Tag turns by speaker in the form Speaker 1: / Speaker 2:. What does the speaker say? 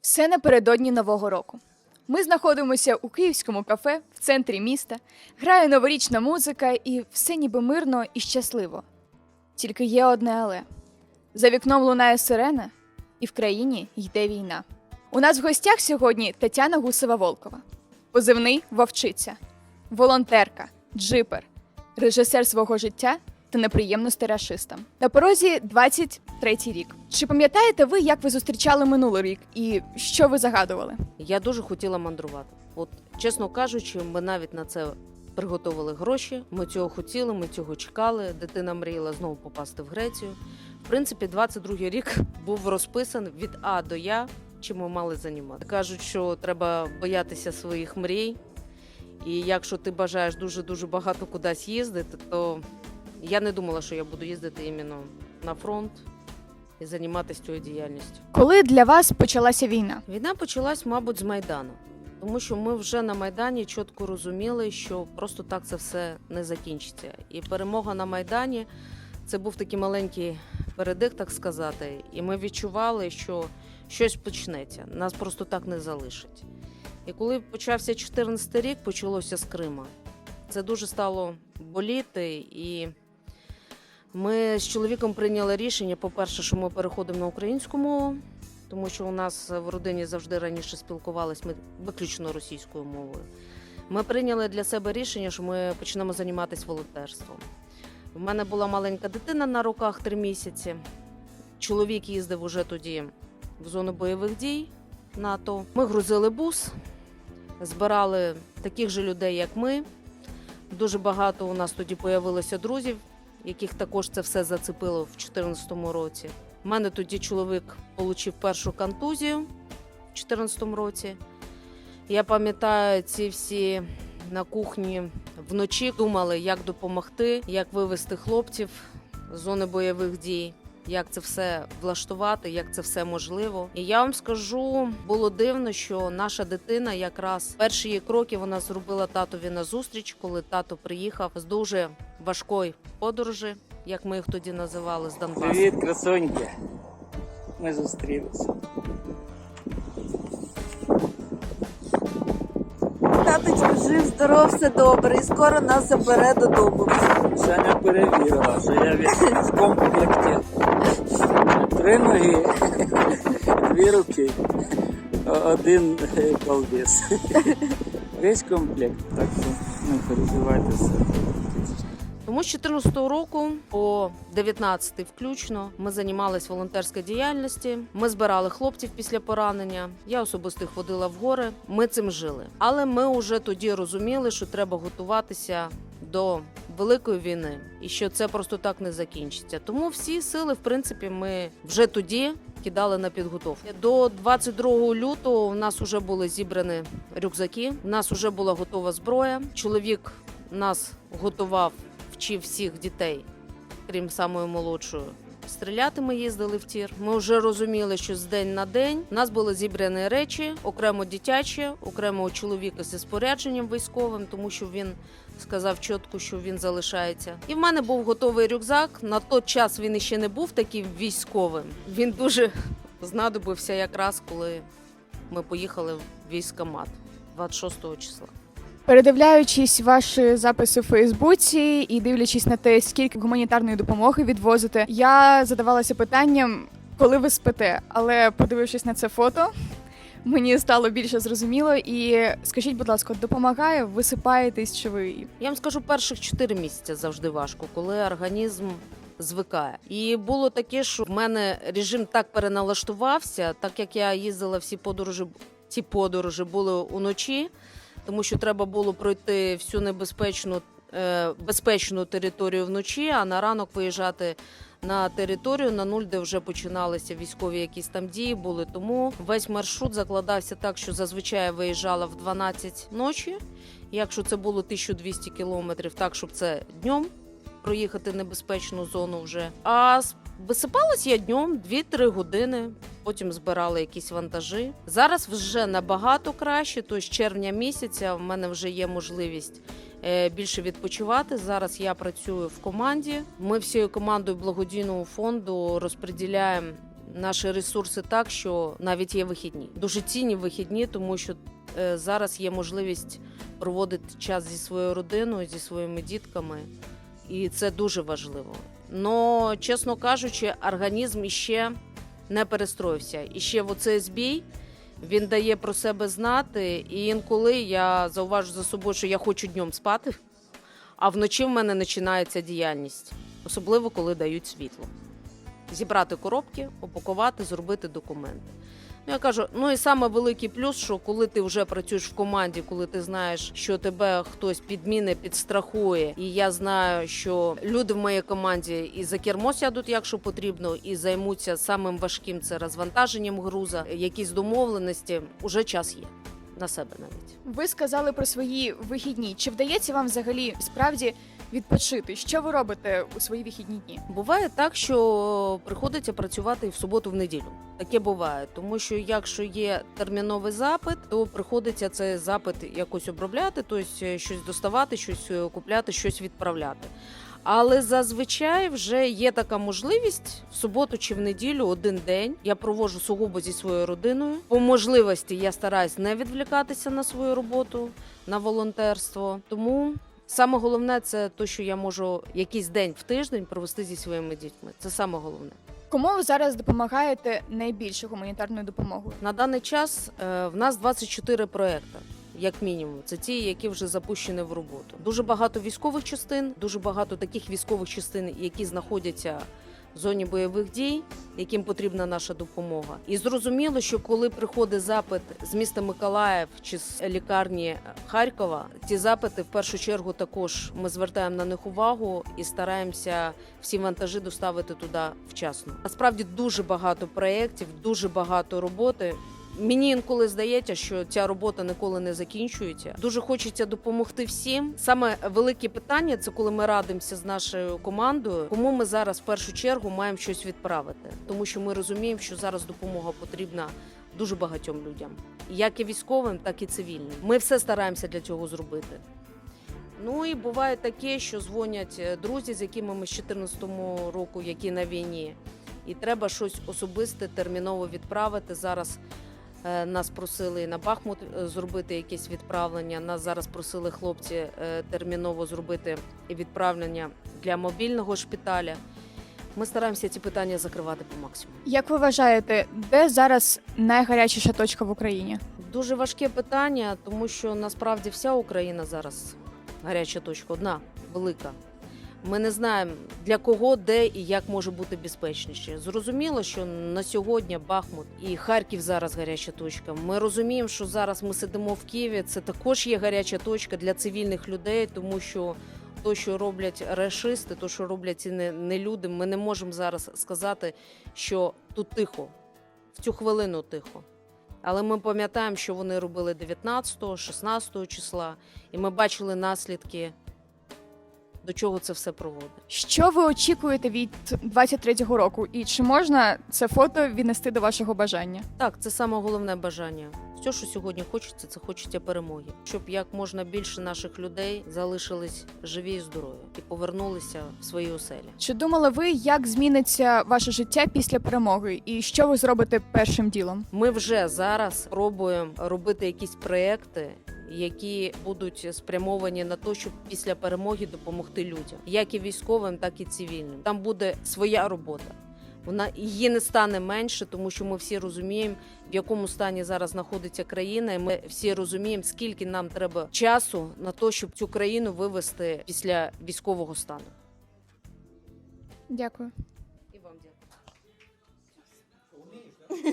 Speaker 1: Все напередодні Нового року. Ми знаходимося у київському кафе в центрі міста, грає новорічна музика і все ніби мирно і щасливо. Тільки є одне але. За вікном лунає сирена, і в країні йде війна. У нас в гостях сьогодні Тетяна Гусева-Волкова, позивний вовчиця, волонтерка, джипер, режисер свого життя та неприємності рашистам. На порозі 23-й рік. Чи пам'ятаєте ви, як ви зустрічали минулий рік і що ви загадували?
Speaker 2: Я дуже хотіла мандрувати. От, чесно кажучи, ми навіть на це приготували гроші. Ми цього хотіли, ми цього чекали. Дитина мріяла знову попасти в Грецію. В принципі, 22-й рік був розписан від А до Я, чим ми мали займати. Кажуть, що треба боятися своїх мрій. І якщо ти бажаєш дуже дуже багато кудись їздити, то я не думала, що я буду їздити іменно на фронт і займатися цією діяльністю.
Speaker 1: Коли для вас почалася війна?
Speaker 2: Війна почалась, мабуть, з Майдану, тому що ми вже на Майдані чітко розуміли, що просто так це все не закінчиться. І перемога на Майдані це був такий маленький передих, так сказати. І ми відчували, що щось почнеться, нас просто так не залишить. І коли почався 14 рік, почалося з Крима. Це дуже стало боліти, і ми з чоловіком прийняли рішення, по-перше, що ми переходимо на українську мову, тому що у нас в родині завжди раніше спілкувалися ми виключно російською мовою. Ми прийняли для себе рішення, що ми почнемо займатися волонтерством. У мене була маленька дитина на руках три місяці. Чоловік їздив уже тоді в зону бойових дій НАТО. Ми грузили бус, збирали таких же людей, як ми. Дуже багато у нас тоді появилося друзів, яких також це все зацепило в 2014 році. У мене тоді чоловік отримав першу контузію в 2014 році. Я пам'ятаю ці всі на кухні вночі думали, як допомогти, як вивести хлопців з зони бойових дій. Як це все влаштувати, як це все можливо, і я вам скажу, було дивно, що наша дитина, якраз перші її кроки вона зробила татові на зустріч, коли тато приїхав з дуже важкої подорожі, як ми їх тоді називали з Донбасу.
Speaker 3: Привіт, красоньки. Ми зустрілися.
Speaker 4: Жив, здоров, все добре, і скоро нас забере додому.
Speaker 3: Саня перевірила, що я весь в комплекті. Три ноги, дві руки, один е. Весь комплект, так що не переживайте все.
Speaker 2: Тому з 14 року по 19 включно ми займалися волонтерською діяльністю. Ми збирали хлопців після поранення. Я особисто їх водила в гори. Ми цим жили. Але ми вже тоді розуміли, що треба готуватися до великої війни і що це просто так не закінчиться. Тому всі сили, в принципі, ми вже тоді. Кидали на підготовку до 22 лютого. У нас вже були зібрані рюкзаки. У нас вже була готова зброя. Чоловік нас готував вчив всіх дітей, крім самої молодшої. Стріляти ми їздили в тір. Ми вже розуміли, що з день на день у нас були зібрані речі, окремо дитячі, окремо чоловіка зі спорядженням військовим, тому що він сказав чітко, що він залишається. І в мене був готовий рюкзак. На той час він іще не був таким військовим. Він дуже знадобився якраз коли ми поїхали в військкомат 26 числа.
Speaker 1: Передивляючись ваші записи в Фейсбуці і дивлячись на те, скільки гуманітарної допомоги відвозите, я задавалася питанням, коли ви спите. Але подивившись на це фото, мені стало більше зрозуміло. І скажіть, будь ласка, допомагає, висипаєтесь чи ви
Speaker 2: Я вам скажу, перших 4 місяці завжди важко, коли організм звикає. І було таке, що в мене режим так переналаштувався, так як я їздила всі подорожі, ці подорожі були уночі, тому що треба було пройти всю небезпечну е, безпечну територію вночі, а на ранок виїжджати. На територію на нуль, де вже починалися військові якісь там дії були. Тому весь маршрут закладався так, що зазвичай виїжджала в 12 ночі. Якщо це було 1200 кілометрів, так щоб це днем проїхати небезпечну зону вже. А с- висипалась я днем 2-3 години. Потім збирали якісь вантажі. Зараз вже набагато краще. Тобто з червня місяця в мене вже є можливість е, більше відпочивати. Зараз я працюю в команді. Ми всією командою благодійного фонду розподіляємо наші ресурси так, що навіть є вихідні. Дуже цінні вихідні, тому що е, зараз є можливість проводити час зі своєю родиною, зі своїми дітками, і це дуже важливо. Но, чесно кажучи, організм іще не перестроївся. І ще в оцей збій він дає про себе знати. І інколи я зауважу за собою, що я хочу днем спати, а вночі в мене починається діяльність, особливо коли дають світло. Зібрати коробки, опакувати, зробити документи. Ну, я кажу, ну і саме великий плюс, що коли ти вже працюєш в команді, коли ти знаєш, що тебе хтось підміне, підстрахує, і я знаю, що люди в моїй команді і за кермо сядуть, якщо потрібно, і займуться самим важким це розвантаженням груза, якісь домовленості, уже час є на себе навіть.
Speaker 1: Ви сказали про свої вихідні. Чи вдається вам взагалі справді відпочити? Що ви робите у свої вихідні дні?
Speaker 2: Буває так, що приходиться працювати в суботу, в неділю. Таке буває, тому що якщо є терміновий запит, то приходиться цей запит якось обробляти, тобто щось доставати, щось е, купляти, щось відправляти. Але зазвичай вже є така можливість в суботу чи в неділю один день я проводжу сугубо зі своєю родиною. По можливості я стараюсь не відвлікатися на свою роботу, на волонтерство. Тому саме головне це те, що я можу якийсь день в тиждень провести зі своїми дітьми. Це саме головне.
Speaker 1: Кому ви зараз допомагаєте найбільше гуманітарною допомогою?
Speaker 2: На даний час е, в нас 24 проекти. Як мінімум, це ті, які вже запущені в роботу. Дуже багато військових частин, дуже багато таких військових частин, які знаходяться зоні бойових дій, яким потрібна наша допомога. І зрозуміло, що коли приходить запит з міста Миколаїв чи з лікарні Харкова, ці запити в першу чергу також ми звертаємо на них увагу і стараємося всі вантажі доставити туди вчасно. Насправді дуже багато проєктів, дуже багато роботи. Мені інколи здається, що ця робота ніколи не закінчується. Дуже хочеться допомогти всім. Саме велике питання це коли ми радимося з нашою командою, кому ми зараз в першу чергу маємо щось відправити, тому що ми розуміємо, що зараз допомога потрібна дуже багатьом людям, як і військовим, так і цивільним. Ми все стараємося для цього зробити. Ну і буває таке, що дзвонять е, друзі, з якими ми з 2014 року, які на війні, і треба щось особисте терміново відправити. Зараз нас просили на Бахмут е, зробити якесь відправлення. Нас зараз просили хлопці е, терміново зробити відправлення для мобільного шпиталя. Ми стараємося ці питання закривати по максимуму.
Speaker 1: Як ви вважаєте, де зараз найгарячіша точка в Україні?
Speaker 2: Дуже важке питання, тому що насправді вся Україна зараз гаряча точка, одна велика. Ми не знаємо для кого, де і як може бути безпечніше. Зрозуміло, що на сьогодні Бахмут і Харків зараз гаряча точка. Ми розуміємо, що зараз ми сидимо в Києві. Це також є гаряча точка для цивільних людей, тому що то, що роблять рашисти, то, що роблять ці не, люди, ми не можемо зараз сказати, що тут тихо, в цю хвилину тихо. Але ми пам'ятаємо, що вони робили 19, 16 числа, і ми бачили наслідки, до чого це все проводить.
Speaker 1: Що ви очікуєте від 23-го року? І чи можна це фото віднести до вашого бажання?
Speaker 2: Так, це саме головне бажання. Все, що сьогодні хочеться, це хочеться перемоги, щоб як можна більше наших людей залишились живі і здорові і повернулися в свої оселі.
Speaker 1: Чи думали ви, як зміниться ваше життя після перемоги? І що ви зробите першим ділом?
Speaker 2: Ми вже зараз пробуємо робити якісь проекти, які будуть спрямовані на те, щоб після перемоги допомогти людям, як і військовим, так і цивільним. Там буде своя робота. Вона її не стане менше, тому що ми всі розуміємо, в якому стані зараз знаходиться країна. І ми всі розуміємо, скільки нам треба часу на те, щоб цю країну вивести після військового стану.
Speaker 1: Дякую.